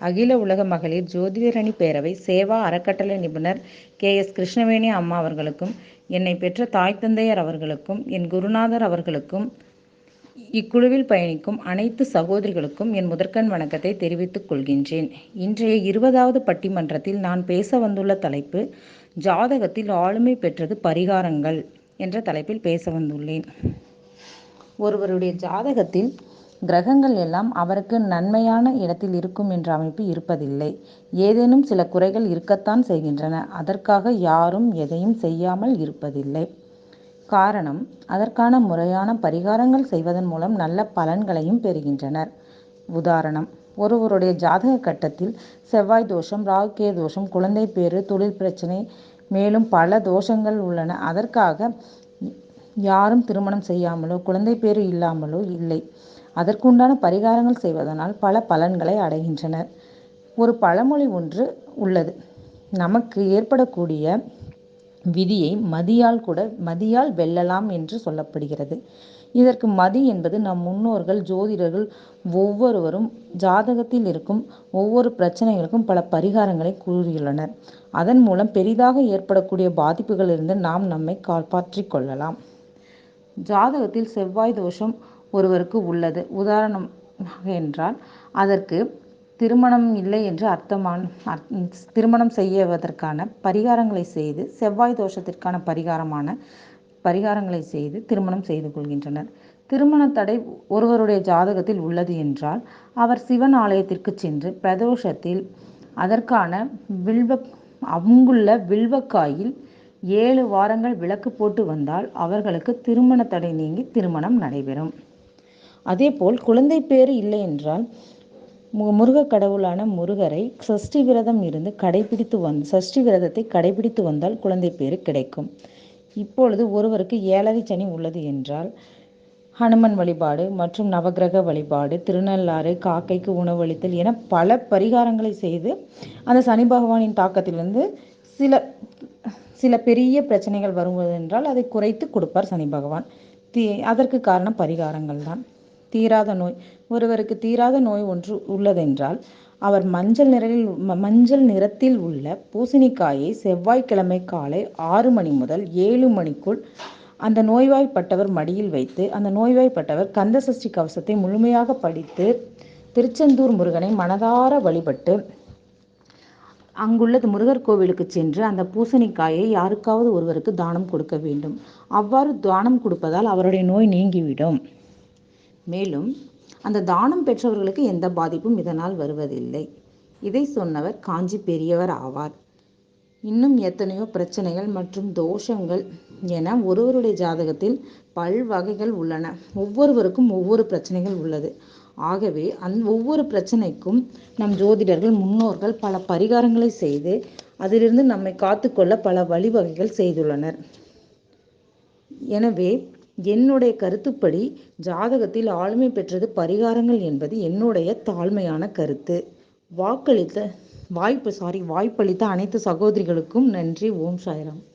அகில உலக மகளிர் ஜோதிடரணி பேரவை சேவா அறக்கட்டளை நிபுணர் கே எஸ் கிருஷ்ணவேணி அம்மா அவர்களுக்கும் என்னை பெற்ற தாய் தந்தையர் அவர்களுக்கும் என் குருநாதர் அவர்களுக்கும் இக்குழுவில் பயணிக்கும் அனைத்து சகோதரிகளுக்கும் என் முதற்கண் வணக்கத்தை தெரிவித்துக் கொள்கின்றேன். இன்றைய இருபதாவது பட்டிமன்றத்தில் நான் பேச வந்துள்ள தலைப்பு ஜாதகத்தில் ஆளுமை பெற்றது பரிகாரங்கள் என்ற தலைப்பில் பேச வந்துள்ளேன். ஒருவருடைய ஜாதகத்தில் கிரகங்கள் எல்லாம் அவருக்கு நன்மையான இடத்தில் இருக்கும் என்ற அமைப்பு இருப்பதில்லை. ஏதேனும் சில குறைகள் இருக்கத்தான் செய்கின்றன. அதற்காக யாரும் எதையும் செய்யாமல் இருப்பதில்லை. காரணம் அதற்கான முறையான பரிகாரங்கள் செய்வதன் மூலம் நல்ல பலன்களையும் பெறுகின்றனர். உதாரணம் ஒருவருடைய ஜாதக கட்டத்தில் செவ்வாய் தோஷம் ராகுகே தோஷம் குழந்தை பேறு தொழில் பிரச்சனை மேலும் பல தோஷங்கள் உள்ளன. அதற்காக யாரும் திருமணம் செய்யாமலோ குழந்தை பேறு இல்லாமலோ இல்லை. அதற்குண்டான பரிகாரங்கள் செய்வதனால் பல பலன்களை அடைகின்றனர். ஒரு பழமொழி ஒன்று உள்ளது. நமக்கு ஏற்படக்கூடிய விதியை மதியால் கூட மதியால் வெல்லலாம் என்று சொல்லப்படுகிறது. இதற்கு மதி என்பது நம் முன்னோர்கள் ஜோதிடர்கள் ஒவ்வொருவரும் ஜாதகத்தில் இருக்கும் ஒவ்வொரு பிரச்சனைகளுக்கும் பல பரிகாரங்களை கூறியுள்ளனர். அதன் மூலம் பெரிதாக ஏற்படக்கூடிய பாதிப்புகளிலிருந்து நாம் நம்மை காப்பாற்றிக் கொள்ளலாம். ஜாதகத்தில் செவ்வாய் தோஷம் ஒருவருக்கு உள்ளது. உதாரணம் என்றால் அதற்கு திருமணம் இல்லை என்று அர்த்தமான திருமணம் செய்வதற்கான பரிகாரங்களை செய்து செவ்வாய் தோஷத்திற்கான பரிகாரமான பரிகாரங்களை செய்து திருமணம் செய்து கொள்கின்றனர். திருமண தடை ஒருவருடைய ஜாதகத்தில் உள்ளது என்றால் அவர் சிவன் ஆலயத்திற்கு சென்று பிரதோஷத்தில் அதற்கான வில்வ அங்குள்ள வில்வக்காயில் ஏழு வாரங்கள் விளக்கு போட்டு வந்தால் அவர்களுக்கு திருமண தடை நீங்கி திருமணம் நடைபெறும். அதேபோல் குழந்தை பேறு இல்லை என்றால் முருக கடவுளான முருகரை சஷ்டி விரதம் இருந்து கடைபிடித்து வந் சஷ்டி விரதத்தை கடைபிடித்து வந்தால் குழந்தை பேறு கிடைக்கும். இப்பொழுது ஒருவருக்கு ஏழரை சனி உள்ளது என்றால் ஹனுமன் வழிபாடு மற்றும் நவகிரக வழிபாடு திருநள்ளாறு காக்கைக்கு உணவளித்தல் என பல பரிகாரங்களை செய்து அந்த சனி பகவானின் தாக்கத்திலிருந்து சில சில பெரிய பிரச்சனைகள் வருவது என்றால் அதை குறைத்து கொடுப்பார் சனி பகவான். தீ அதற்கு காரணம் பரிகாரங்கள் தான் தீராத நோய். ஒருவருக்கு தீராத நோய் ஒன்று உள்ளதென்றால் அவர் மஞ்சள் நிறத்தில் மஞ்சள் நிறத்தில் உள்ள பூசணிக்காயை செவ்வாய்க்கிழமை காலை ஆறு மணி முதல் ஏழு மணிக்குள் அந்த நோய்வாய்ப்பட்டவர் மடியில் வைத்து அந்த நோய்வாய்ப்பட்டவர் கந்தசஷ்டி கவசத்தை முழுமையாக படித்து திருச்செந்தூர் முருகனை மனதார வழிபட்டு அங்குள்ளது முருகர் கோவிலுக்கு சென்று அந்த பூசணிக்காயை யாருக்காவது ஒருவருக்கு தானம் கொடுக்க வேண்டும். அவ்வாறு தானம் கொடுப்பதால் அவருடைய நோய் நீங்கிவிடும். மேலும் அந்த தானம் பெற்றவர்களுக்கு எந்த பாதிப்பும் இதனால் வருவதில்லை. இதை சொன்னவர் காஞ்சி பெரியவர் ஆவார். இன்னும் எத்தனையோ பிரச்சனைகள் மற்றும் தோஷங்கள் என ஒருவருடைய ஜாதகத்தில் பல்வகைகள் உள்ளன. ஒவ்வொருவருக்கும் ஒவ்வொரு பிரச்சனைகள் உள்ளது. ஆகவே அந் ஒவ்வொரு பிரச்சனைக்கும் நம் ஜோதிடர்கள் முன்னோர்கள் பல பரிகாரங்களை செய்து அதிலிருந்து நம்மை காத்துக்கொள்ள பல வழிவகைகள் செய்துள்ளனர். எனவே என்னுடைய கருத்துப்படி ஜாதகத்தில் ஆளுமை பெற்றது பரிகாரங்கள் என்பது என்னுடைய தாழ்மையான கருத்து. வாக்களித்த வாய்ப்பு சாரி வாய்ப்பளித்த அனைத்து சகோதரிகளுக்கும் நன்றி. ஓம் சாய்ராம்.